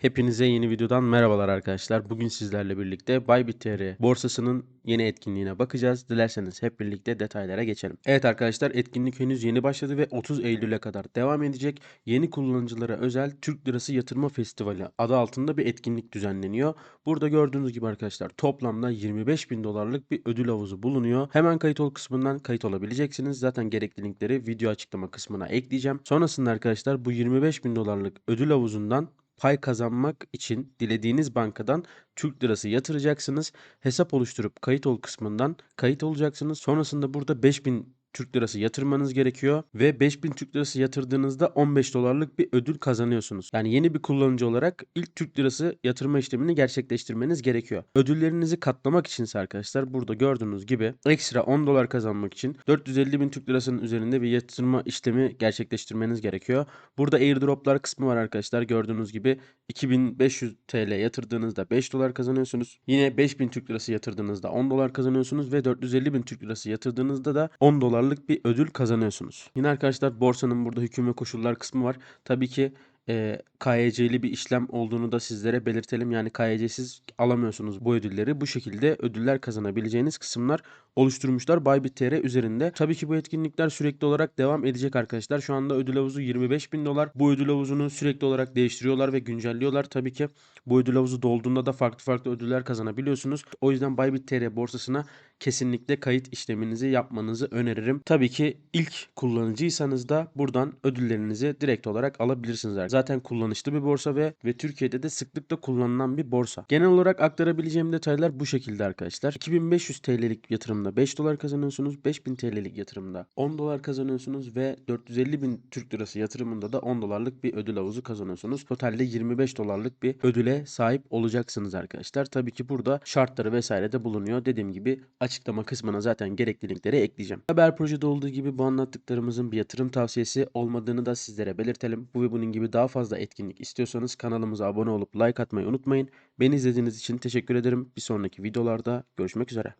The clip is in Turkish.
Hepinize yeni videodan merhabalar arkadaşlar. Bugün sizlerle birlikte Bybit.tr borsasının yeni etkinliğine bakacağız. Dilerseniz hep birlikte detaylara geçelim. Evet arkadaşlar etkinlik henüz yeni başladı ve 30 Eylül'e kadar devam edecek. Yeni kullanıcılara özel Türk Lirası Yatırma Festivali adı altında bir etkinlik düzenleniyor. Burada gördüğünüz gibi arkadaşlar toplamda 25 bin dolarlık bir ödül havuzu bulunuyor. Hemen kayıt ol kısmından kayıt olabileceksiniz. Zaten gerekli linkleri video açıklama kısmına ekleyeceğim. Sonrasında arkadaşlar bu 25 bin dolarlık ödül havuzundan pay kazanmak için dilediğiniz bankadan Türk lirası yatıracaksınız. Hesap oluşturup kayıt ol kısmından kayıt olacaksınız. Sonrasında burada 5000 Türk lirası yatırmanız gerekiyor ve 5000 Türk lirası yatırdığınızda 15 dolarlık bir ödül kazanıyorsunuz. Yani yeni bir kullanıcı olarak ilk Türk lirası yatırma işlemini gerçekleştirmeniz gerekiyor. Ödüllerinizi katlamak içinse arkadaşlar burada gördüğünüz gibi ekstra 10 dolar kazanmak için 450 bin Türk lirasının üzerinde bir yatırma işlemi gerçekleştirmeniz gerekiyor. Burada airdroplar kısmı var arkadaşlar gördüğünüz gibi 2500 TL yatırdığınızda 5 dolar kazanıyorsunuz. Yine 5000 Türk lirası yatırdığınızda 10 dolar kazanıyorsunuz ve 450 bin Türk lirası yatırdığınızda da 10 dolarlık bir ödül kazanıyorsunuz. Yine arkadaşlar borsanın burada hüküm ve koşullar kısmı var. Tabii ki e, KYC'li bir işlem olduğunu da sizlere belirtelim. Yani KYC'siz alamıyorsunuz bu ödülleri. Bu şekilde ödüller kazanabileceğiniz kısımlar oluşturmuşlar Bybit.tr üzerinde. Tabii ki bu etkinlikler sürekli olarak devam edecek arkadaşlar. Şu anda ödül havuzu 25 bin dolar. Bu ödül havuzunu sürekli olarak değiştiriyorlar ve güncelliyorlar. Tabii ki bu ödül havuzu dolduğunda da farklı farklı ödüller kazanabiliyorsunuz. O yüzden Bybit.tr borsasına kesinlikle kayıt işleminizi yapmanızı öneririm. Tabii ki ilk kullanıcıysanız da buradan ödüllerinizi direkt olarak alabilirsiniz. Zaten kullanışlı bir borsa ve ve Türkiye'de de sıklıkla kullanılan bir borsa. Genel olarak aktarabileceğim detaylar bu şekilde arkadaşlar. 2500 TL'lik yatırımda 5 dolar kazanıyorsunuz. 5000 TL'lik yatırımda 10 dolar kazanıyorsunuz ve 450 bin Türk lirası yatırımında da 10 dolarlık bir ödül havuzu kazanıyorsunuz. Totalde 25 dolarlık bir ödüle sahip olacaksınız arkadaşlar. Tabii ki burada şartları vesaire de bulunuyor. Dediğim gibi açıklama kısmına zaten gerekli linkleri ekleyeceğim. Haber projede olduğu gibi bu anlattıklarımızın bir yatırım tavsiyesi olmadığını da sizlere belirtelim. Bu ve bunun gibi daha fazla etkinlik istiyorsanız kanalımıza abone olup like atmayı unutmayın. Beni izlediğiniz için teşekkür ederim. Bir sonraki videolarda görüşmek üzere.